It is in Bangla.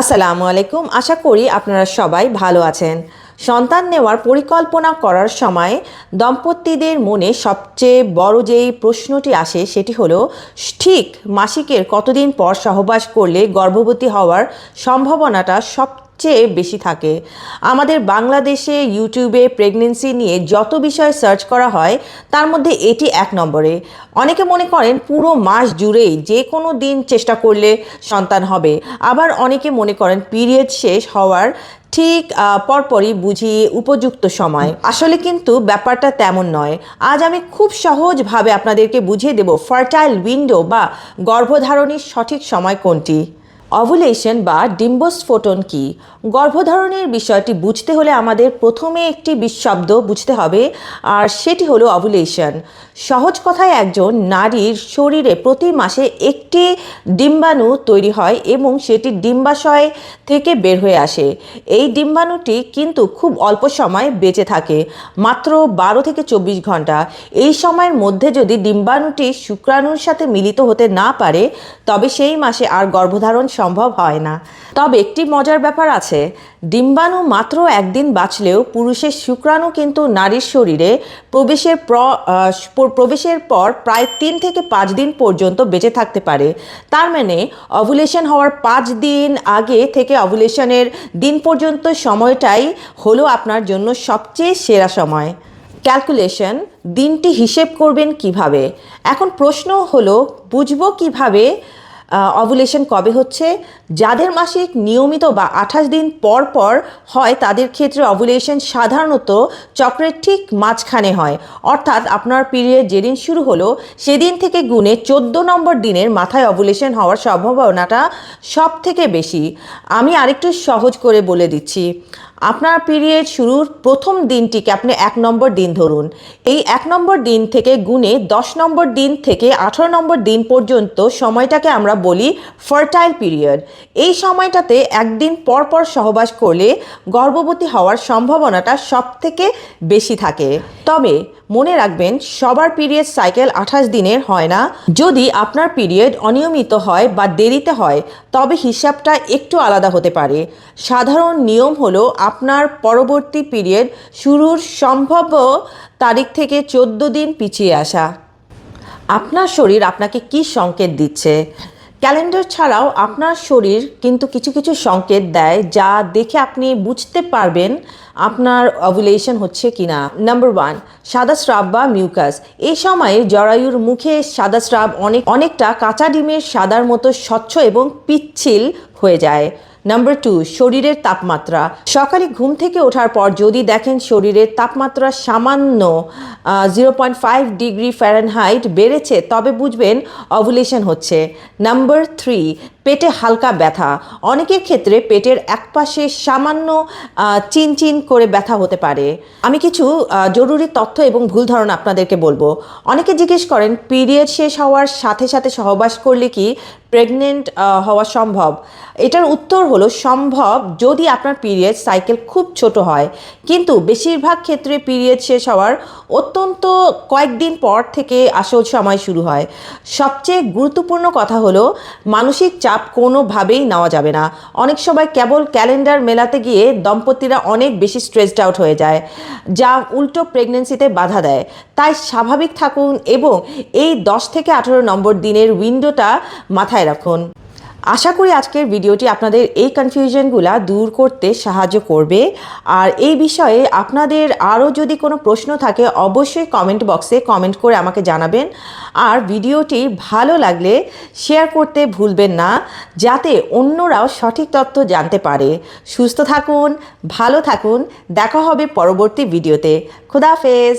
আসসালামু আলাইকুম। আশা করি আপনারা সবাই ভালো আছেন। সন্তান নেওয়ার পরিকল্পনা করার সময় দম্পতিদের মনে সবচেয়ে বড় যেই প্রশ্নটি আসে সেটি হল, ঠিক মাসিকের কতদিন পর সহবাস করলে গর্ভবতী হওয়ার সম্ভাবনাটা সবচেয়ে বেশি থাকে। আমাদের বাংলাদেশে ইউটিউবে প্রেগনেন্সি নিয়ে যত বিষয় সার্চ করা হয়, তার মধ্যে এটি এক নম্বরে। অনেকে মনে করেন পুরো মাস জুড়েই যে কোনো দিন চেষ্টা করলে সন্তান হবে। আবার অনেকে মনে করেন পিরিয়ড শেষ হওয়ার ঠিক পরপরই বুঝি উপযুক্ত সময়। আসলে কিন্তু ব্যাপারটা তেমন নয়। আজ আমি খুব সহজভাবে আপনাদেরকে বুঝিয়ে দেব, ফার্টাইল উইন্ডো বা গর্ভধারণের সঠিক সময় কোনটি। অভুলেশন বা ডিম্বস্ফোটন কি? গর্ভধারণের বিষয়টি বুঝতে হলে আমাদের প্রথমে একটি বিশ- শব্দ বুঝতে হবে, আর সেটি হলো অভুলেশন। সহজ কথায় একজন নারীর শরীরে প্রতি মাসে একটি ডিম্বাণু তৈরি হয় এবং সেটি ডিম্বাশয় থেকে বের হয়ে আসে। এই ডিম্বাণুটি কিন্তু খুব অল্প সময় বেঁচে থাকে, মাত্র বারো থেকে চব্বিশ ঘণ্টা। এই সময়ের মধ্যে যদি ডিম্বাণুটি শুক্রাণুর সাথে মিলিত হতে না পারে, তবে সেই মাসে আর গর্ভধারণ সম্ভব হয় না। তবে একটি মজার ব্যাপার আছে, ডিম্বাণু মাত্র একদিন বাঁচলেও পুরুষের শুক্রাণু কিন্তু নারীর শরীরে প্রবেশের প্রবেশের পর প্রায় তিন থেকে পাঁচ দিন পর্যন্ত বেঁচে থাকতে পারে। তার মানে অভুলেশন হওয়ার পাঁচ দিন আগে থেকে অভুলেশনের দিন পর্যন্ত সময়টাই হলো আপনার জন্য সবচেয়ে সেরা সময়। ক্যালকুলেশন দিনটি হিসেব করবেন কীভাবে? এখন প্রশ্ন হলো, বুঝব কীভাবে অভুলেশন কবে হচ্ছে? যাদের মাসিক নিয়মিত বা আঠাশ দিন পর পর হয়, তাদের ক্ষেত্রে অভুলেশন সাধারণত চক্রের ঠিক মাঝখানে হয়। অর্থাৎ আপনার পিরিয়ড যেদিন শুরু হলো, সেদিন থেকে গুণে চোদ্দ নম্বর দিনের মাথায় অভুলেশন হওয়ার সম্ভাবনাটা সব থেকে বেশি। আমি আরেকটু সহজ করে বলে দিচ্ছি। আপনার পিরিয়ড শুরুর প্রথম দিনটিকে আপনি এক নম্বর দিন ধরুন। এই এক নম্বর দিন থেকে গুণে দশ নম্বর দিন থেকে আঠারো নম্বর দিন পর্যন্ত সময়টাকে আমরা বলি ফার্টাইল পিরিয়ড এই সময়টাতে একদিন পর পর সহবাস করলে গর্ভবতী হওয়ার সম্ভাবনাটা সব থেকে বেশি থাকে। তবে মনে রাখবেন, সবার পিরিয়ড সাইকেল আঠাশ দিনের হয় না। যদি আপনার পিরিয়ড অনিয়মিত হয় বা দেরিতে হয়, তবে হিসাবটা একটু আলাদা হতে পারে। সাধারণ নিয়ম হলো আপনার পরবর্তী পিরিয়ড শুরুর সম্ভাব্য তারিখ থেকে চোদ্দ দিন পিছিয়ে আসা। আপনার শরীর আপনাকে কি সংকেত দিচ্ছে? ক্যালেন্ডার ছাড়াও আপনার শরীর কিন্তু কিছু কিছু সংকেত দেয় যা দেখে আপনি বুঝতে পারবেন আপনার অভুলেশন হচ্ছে কি না নাম্বার ওয়ান সাদা স্রাব বা মিউকাস এই সময়ে জরায়ুর মুখে সাদা স্রাব অনেক অনেকটা কাঁচা ডিমের সাদার মতো স্বচ্ছ এবং পিচ্ছিল হয়ে যায়। নাম্বার টু শরীরের তাপমাত্রা। সকালে ঘুম থেকে ওঠার পর যদি দেখেন শরীরের তাপমাত্রা সামান্য zero point five degree Fahrenheit বেড়েছে, তবে বুঝবেন অভুলেশন হচ্ছে। নাম্বার থ্রি পেটে হালকা ব্যথা। অনেকের ক্ষেত্রে পেটের একপাশে সামান্য চিনচিন করে ব্যথা হতে পারে। আমি কিছু জরুরি তথ্য এবং ভুল ধারণা আপনাদেরকে বলব। অনেকে জিজ্ঞেস করেন, পিরিয়ড শেষ হওয়ার সাথে সাথে সহবাস করলে কি প্রেগনেন্ট হওয়া সম্ভব? এটার উত্তর হলো, সম্ভব যদি আপনার পিরিয়ড সাইকেল খুব ছোট হয়। কিন্তু বেশিরভাগ ক্ষেত্রে পিরিয়ড শেষ হওয়ার অত্যন্ত কয়েকদিন পর থেকে আসল সময় শুরু হয়। সবচেয়ে গুরুত্বপূর্ণ কথা হলো, মানসিক চাপ কোনোভাবেই নেওয়া যাবে না। অনেক সময় কেবল ক্যালেন্ডার মেলাতে গিয়ে দম্পতিরা অনেক বেশি স্ট্রেসড আউট হয়ে যায়, যা উল্টো প্রেগনেন্সিতে বাধা দেয়। তাই স্বাভাবিক থাকুন এবং এই দশ থেকে আঠেরো নম্বর দিনের উইন্ডোটা মাথায় রাখুন। আশা করি আজকের ভিডিওটি আপনাদের এই কনফিউশনগুলা দূর করতে সাহায্য করবে। আর এই বিষয়ে আপনাদের আরও যদি কোনো প্রশ্ন থাকে, অবশ্যই কমেন্ট বক্সে কমেন্ট করে আমাকে জানাবেন। আর ভিডিওটি ভালো লাগলে শেয়ার করতে ভুলবেন না, যাতে অন্যরাও সঠিক তথ্য জানতে পারে। সুস্থ থাকুন, ভালো থাকুন, দেখা হবে পরবর্তী ভিডিওতে। খুদাফেজ